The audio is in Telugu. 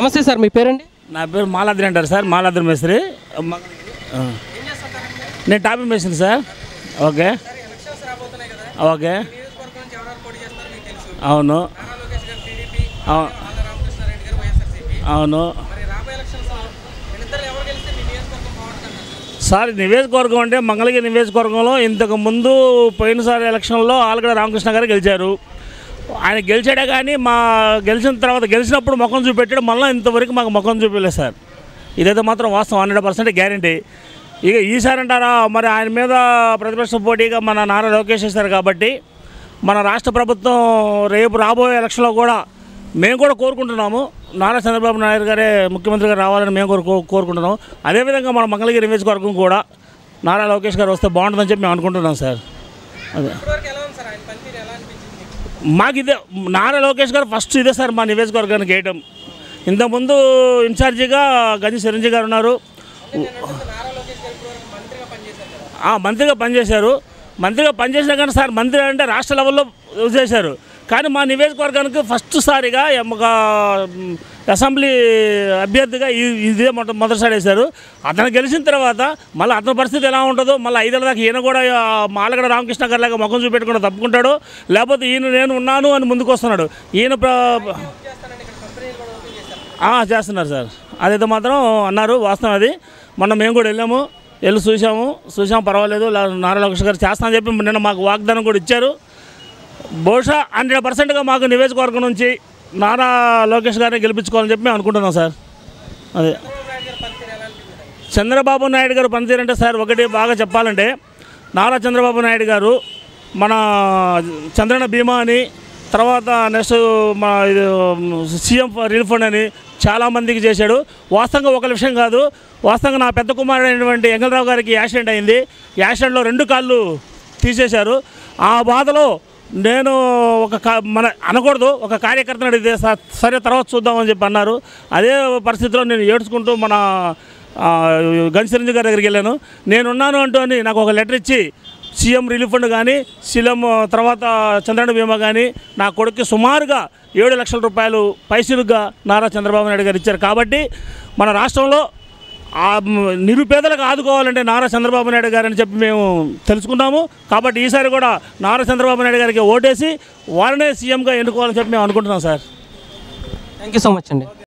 నమస్తే సార్ మీ పేరండి? నా పేరు మాలాద్రి అంటారు సార్ మాలాద్రి మేస్త్రి. నేను టాపింగ్ మేస్త్రి సార్. ఓకే. ఓకే. అవును. అవు- అవును. సార్ నియోజకవర్గం అంటే మంగళగిరి నియోజకవర్గంలో ఇంతకు ముందు పోయినసారి ఎలక్షన్లో ఆలగడ రామకృష్ణ గారు గెలిచారు. ఆయన గెలిచాడే కానీ మా గెలిచిన తర్వాత గెలిచినప్పుడు ముఖం చూపెట్టాడు. మళ్ళీ ఇంతవరకు మాకు ముఖం చూపించలేదు సార్. ఇదైతే మాత్రం వాస్తవం హండ్రెడ్ పర్సెంట్ గ్యారంటీ. ఇక ఈసారి అంటారా మరి ఆయన మీద ప్రతిపక్ష పోటీగా మన నారా లోకేష్ చేశారు కాబట్టి మన రాష్ట్ర ప్రభుత్వం రేపు రాబోయే ఎలక్షన్లో కూడా మేము కూడా కోరుకుంటున్నాము. నారా చంద్రబాబు నాయుడు గారే ముఖ్యమంత్రి గారు రావాలని మేము కూడా కోరుకుంటున్నాం అదేవిధంగా మన మంగళగిరి నియోజకవర్గం కూడా నారా లోకేష్ గారు వస్తే బాగుంటుందని చెప్పి మేము అనుకుంటున్నాం సార్. అదే. మాకు ఇదే నారా లోకేష్ గారు ఫస్ట్ ఇదే సార్ మా నియోజకవర్గానికి వేయటం. ఇంతకుముందు ఇన్ఛార్జిగా గంజి చిరంజీవి గారు ఉన్నారు. మంత్రిగా పనిచేశారు. మంత్రిగా పనిచేసినా కానీ సార్ మంత్రి అంటే రాష్ట్ర లెవెల్లో చేశారు. కానీ మా నియోజకవర్గానికి ఫస్ట్ సారిగా ఒక అసెంబ్లీ అభ్యర్థిగా ఇదే మొట్ట మొదటిసారి వేశారు అతను గెలిచిన తర్వాత మళ్ళీ అతని పరిస్థితి ఎలా ఉంటుందో మళ్ళీ ఐదేళ్ళ దాకా ఈయన కూడా మాలగడ రామకృష్ణ గారి లాగా ముఖం చూపెట్టుకుంటూ తప్పుకుంటాడు. లేకపోతే ఈయన నేను ఉన్నాను అని ముందుకు వస్తున్నాడు. ఈయన చేస్తున్నారు సార్. అదైతే మాత్రం అన్నారు వాస్తవం అది. మొన్న మేము కూడా వెళ్ళాము వెళ్ళి చూసాము చూసాము పర్వాలేదు. నారా లోకేష్ గారు చేస్తామని చెప్పి నిన్న మాకు వాగ్దానం కూడా ఇచ్చారు. బహుశా హండ్రెడ్ పర్సెంట్గా మాకు నియోజకవర్గం నుంచి నారా లోకేష్ గారిని గెలిపించుకోవాలని చెప్పి మేము అనుకుంటున్నాం సార్. అదే. చంద్రబాబు నాయుడు గారు పనితీరంటే సార్ ఒకటి బాగా చెప్పాలంటే నారా చంద్రబాబు నాయుడు గారు మన చంద్రన బీమా అని తర్వాత నెక్స్ట్ మా ఇది సీఎం రిలీఫ్ ఫండ్ అని చాలామందికి చేశాడు. వాస్తవంగా ఒక విషయం కాదు. వాస్తవంగా నా పెద్ద కుమారుడు అయినటువంటి ఎంగళరావు గారికి యాక్సిడెంట్ అయింది. యాక్సిడెంట్లో రెండు కాళ్ళు తీసేశారు. ఆ బాధలో నేను ఒక మన అనకూడదు. ఒక కార్యకర్తను అడిగితే "స- సరే తర్వాత చూద్దామని చెప్పి అన్నారు. అదే పరిస్థితిలో నేను ఏడ్చుకుంటూ మన ఆ, గారి దగ్గరికి వెళ్ళాను. నేనున్నాను అంటూ అని నాకు ఒక లెటర్ ఇచ్చి సీఎం రిలీఫ్ ఫండ్ కానీ సీఎం తర్వాత చంద్రన్న బీమా కానీ నా కొడుక్కి సుమారుగా ఏడు లక్షల రూపాయలు పైసలుగా నారా చంద్రబాబు నాయుడు గారు ఇచ్చారు. కాబట్టి మన రాష్ట్రంలో నిరుపేదలకు ఆదుకోవాలంటే నారా చంద్రబాబు నాయుడు గారని చెప్పి మేము తెలుసుకున్నాము. కాబట్టి ఈసారి కూడా నారా చంద్రబాబు నాయుడు గారికి ఓటేసి వారినే సీఎంగా ఎన్నుకోవాలని చెప్పి మేము అనుకుంటున్నాం sir. Thank you so much అండి.